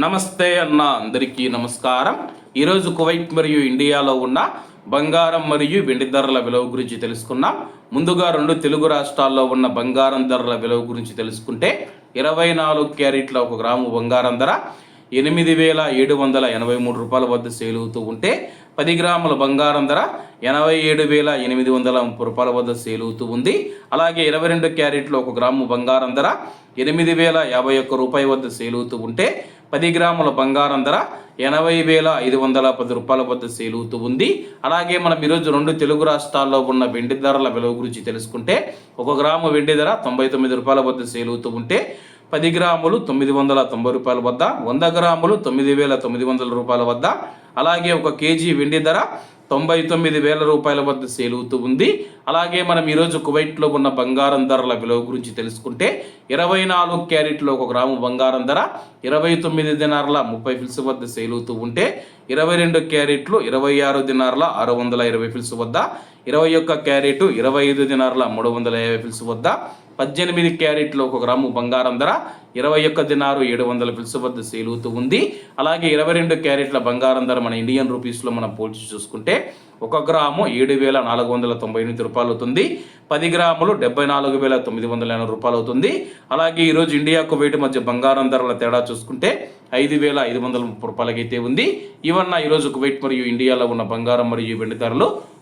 నమస్తే అన్న అందరికీ నమస్కారం. ఈరోజు కువైట్ మరియు ఇండియాలో ఉన్న బంగారం మరియు వెండి ధరల విలువ గురించి తెలుసుకున్నాం ముందుగా రెండు తెలుగు రాష్ట్రాల్లో ఉన్న బంగారం ధరల విలువ గురించి తెలుసుకుంటే ఇరవై నాలుగు క్యారెట్ల ఒక గ్రాము బంగారం ధర ఎనిమిది వేల ఏడు వందల ఎనభై మూడు రూపాయల వద్ద సేల్ అవుతూ ఉంటే పది గ్రాముల బంగారం ధర ఎనభై ఏడు వేల ఎనిమిది వందల ముప్పై రూపాయల వద్ద సేల్ అవుతూ ఉంది. అలాగే ఇరవై రెండు క్యారెట్లు ఒక గ్రాము బంగారం ధర ఎనిమిది వేల యాభై ఒక్క రూపాయి వద్ద సేల్ అవుతూ ఉంటే పది గ్రాముల బంగారం ధర ఎనభై వేల ఐదు వందల పది రూపాయల వద్ద సేలుతూ అవుతూ ఉంది. అలాగే మనం ఈరోజు రెండు తెలుగు రాష్ట్రాల్లో ఉన్న వెండి ధరల విలువ గురించి తెలుసుకుంటే ఒక గ్రాము వెండి ధర తొంభై తొమ్మిది రూపాయల వద్ద సేలుతూ అవుతూ ఉంటే పది గ్రాములు తొమ్మిది వందల తొంభై రూపాయల వద్ద వంద గ్రాములు తొమ్మిది వేల తొమ్మిది వందల రూపాయల వద్ద అలాగే ఒక కేజీ వెండి ధర తొంభై తొమ్మిది వేల రూపాయల వద్ద సేల్ అవుతూ ఉంది. అలాగే మనం ఈరోజు కువైట్లో ఉన్న బంగారం ధరల విలువ గురించి తెలుసుకుంటే ఇరవై నాలుగు క్యారెట్లో ఒక గ్రాము బంగారం ధర ఇరవై తొమ్మిది దినార్ల ముప్పై ఫిల్స్ వద్ద సేల్ అవుతూ ఉంటే ఇరవై రెండు క్యారెట్లు ఇరవై ఆరు దినార్ల ఆరు వందల ఇరవై ఫిల్స్ వద్ద ఇరవై ఒక్క క్యారెట్ ఇరవై ఐదు దినార్ల మూడు వందల యాభై ఫిల్స్ వద్ద పద్దెనిమిది క్యారెట్లు ఒక గ్రాము బంగారం ధర ఇరవై ఒక్క దినారు ఏడు వందల పిలుసు వద్ద సేల్ అవుతూ ఉంది. అలాగే ఇరవై రెండు క్యారెట్ల బంగారం ధర మన ఇండియన్ రూపీస్లో మనం పోల్చి చూసుకుంటే ఒక గ్రాము ఏడు వేల నాలుగు వందల తొంభై ఎనిమిది రూపాయలు అవుతుంది పది గ్రాములు డెబ్బై నాలుగు వేల తొమ్మిది వందల ఎనభై రూపాయలు అవుతుంది అలాగే ఈరోజు ఇండియాకు వేటి మధ్య బంగారం ధరల తేడా చూసుకుంటే ఐదు వేల ఐదు వందల ముప్పై రూపాయలకైతే ఉంది. ఇవన్న ఈరోజు కువైట్ మరియు ఇండియాలో ఉన్న బంగారం మరియు వెండి ధరలు